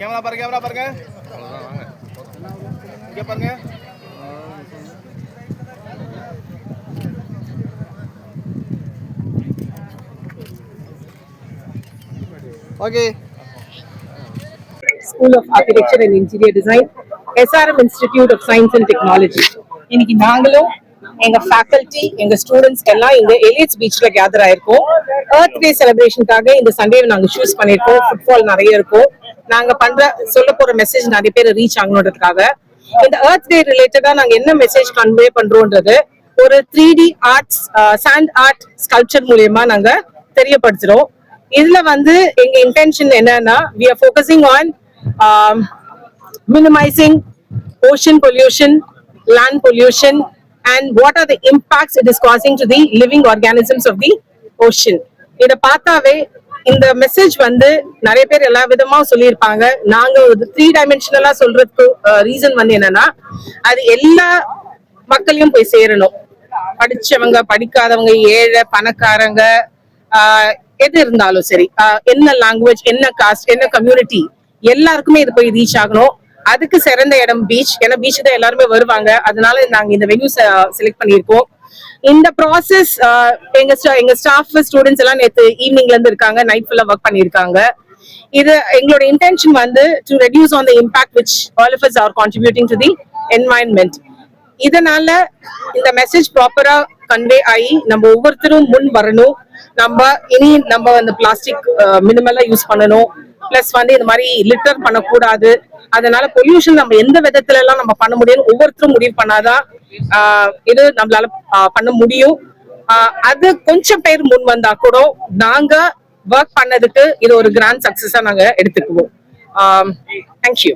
Camera பாருங்க camera பாருங்க இங்க பாருங்க okay school of architecture and interior design SRM institute of science and technology இன்னைக்கு நாங்களும் எங்க ஃபேக்கல்டி எங்க ஸ்டூடெண்ட்ஸ் எல்லாம் இங்க எலியட்ஸ் பீச்ல கேதர் ஆயிருக்கோம். எர்த் டே செலிப்ரேஷனுக்காக இந்த சண்டே நாங்க சூஸ் பண்ணிருக்கோம் ஃபுட்பால் நிறைய இருக்கும். நாங்க பண்ற சொல்ல போற மெசேஜ் நிறைய பேர் ரீச் ஆகணுன்றதுக்காக. இந்த அர்த் டே ரிலேட்டடா நாங்க என்ன மெசேஜ் கன்வே பண்றோம்ன்றது ஒரு three D arts sand art sculpture மூலியமா நாங்க தெரியப்படுத்துறோம். இதுல வந்து எங்க இன்டென்ஷன் என்னன்னா we are focusing on minimising ocean pollution land pollution and what are the impacts it is causing to the living organisms of the ocean இதை பார்த்தாவே இந்த மெசேஜ் வந்து நிறைய பேர் எல்லா விதமா சொல்லியிருப்பாங்க. நாங்க ஒரு த்ரீ டைமென்ஷனலா சொல்றதுக்கு ரீசன் வந்து என்னன்னா அது எல்லா மக்களையும் போய் சேரணும். படிச்சவங்க படிக்காதவங்க ஏழை பணக்காரங்க ஆஹ் எது இருந்தாலும் சரி ஆஹ் என்ன லாங்குவேஜ் என்ன காஸ்ட் என்ன கம்யூனிட்டி எல்லாருக்குமே இது போய் ரீச் ஆகணும். அதுக்கு சிறந்த இடம் பீச் ஏன்னா பீச் தான் எல்லாருமே வருவாங்க. அதனால நாங்க இந்த வென்யூ செலக்ட் பண்ணியிருக்கோம். இந்த ப்ராசஸ் எங்க எங்க ஸ்டாஃப் ஸ்டூடெண்ட்ஸ் எல்லாம் நேத்து ஈவினிங்ல இருந்து இருக்காங்க. நைட் ஃபுல்லா ஒர்க் பண்ணியிருக்காங்க. இது எங்களோட இன்டென்ஷன் வந்து to reduce on the impact which all of us are contributing to the environment இதனால இந்த மெசேஜ் ப்ராப்பரா கன்வே ஆகி நம்ம ஒவ்வொருத்தரும் முன் வரணும். நம்ம இனி நம்ம அந்த பிளாஸ்டிக் மினிமலா யூஸ் பண்ணணும். பிளஸ் வந்து இந்த மாதிரி லிட்டர் பண்ணக்கூடாது. அதனால பொல்யூஷன் நம்ம எந்த விதத்துல எல்லாம் நம்ம பண்ண முடியும் ஒவ்வொருத்தரும் முடிவு பண்ணாதான் ஆஹ் இது நம்மளால பண்ண முடியும். ஆஹ் அது கொஞ்சம் பேர் முன் வந்தா கூட நாங்க ஒர்க் பண்ணதுக்கு இது ஒரு கிராண்ட் சக்சஸா நாங்க எடுத்துக்குவோம். தேங்க்யூ